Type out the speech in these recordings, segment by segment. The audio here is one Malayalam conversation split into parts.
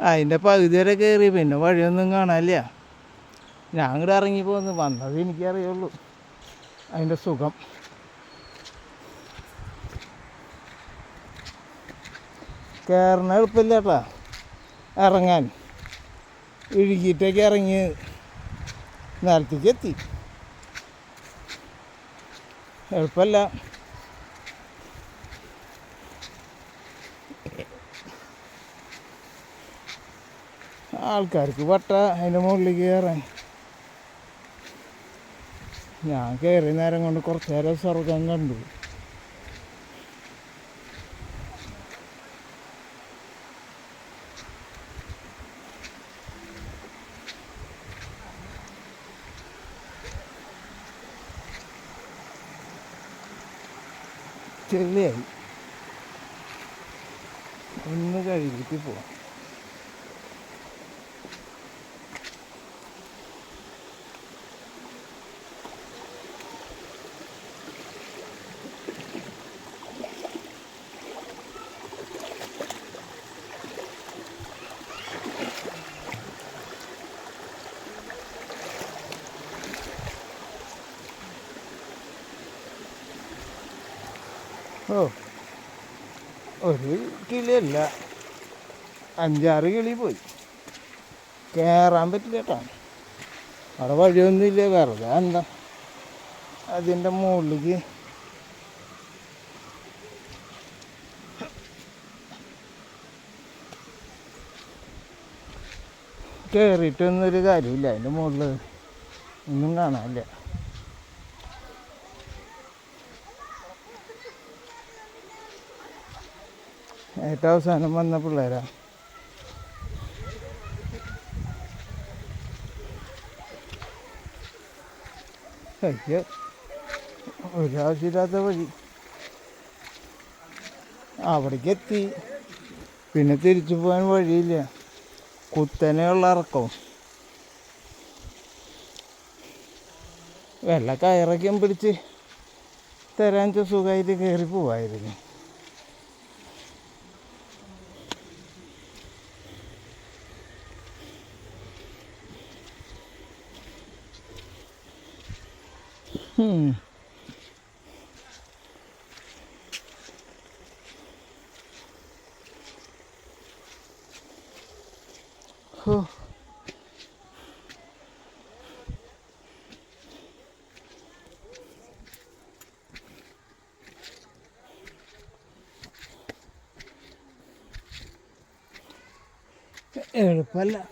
അതിന്റെ പകുതി വരെ കയറി പിന്നെ വഴിയൊന്നും കാണാനില്ല. ഞാൻ അങ്ങോട്ട് ഇറങ്ങി പോന്ന് വന്നത് എനിക്കറിയുള്ളൂ. അതിന്റെ സുഖം. കയറണ എളുപ്പമില്ല കേട്ടാ. ഇറങ്ങാൻ. ഇഴുകിയിട്ടൊക്കെ ഇറങ്ങി നിലത്തേക്ക് എത്തി എളുപ്പമല്ല. ആൾക്കാർക്ക് വട്ട അതിന്റെ മുകളിൽ കയറാൻ. ഞാൻ കയറിയ നേരം കൊണ്ട് കുറച്ച് നേരം സ്വർഗം കണ്ടു. ചെല്ലിയായി ഒന്ന് കഴുകിയിട്ട് പോവാം. ഓ. ഒരു കിളിയല്ല. അഞ്ചാറ് കിളി പോയി. കയറാൻ പറ്റില്ല കേട്ടോ അവിടെ വഴിയൊന്നുമില്ല. വെറുതെ എന്താ? അതിന്റെ മുകളിലേക്ക് കയറിയിട്ടൊന്നും ഒരു കാര്യമില്ല. അതിന്റെ മുകളിൽ ഒന്നും കാണാനില്ല. ഏറ്റവും അവസാനം വന്ന പിള്ളേരാ. അയ്യോ ഒരാവശ്യമില്ലാത്ത വഴി. അവിടേക്ക് എത്തി. പിന്നെ തിരിച്ചു പോകാൻ വഴിയില്ല. കുത്തനെയുള്ള ഇറക്കവും വെള്ള കയറൊക്കെ പിടിച്ച് തരാൻ സുഖമായിട്ട് കയറി പോവായിരുന്നു. Hmm. Huh. Erpala.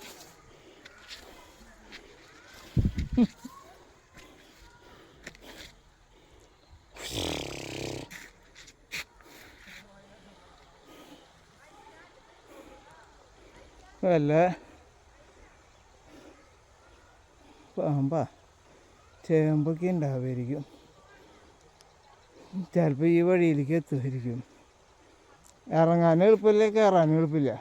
വല്ല പാമ്പാ. ചേമ്പൊക്കെ ഉണ്ടാവുമായിരിക്കും. ചിലപ്പോൾ ഈ വഴിയിലേക്ക് എത്തുമായിരിക്കും. ഇറങ്ങാനും എളുപ്പമില്ല കയറാനും എളുപ്പമില്ല.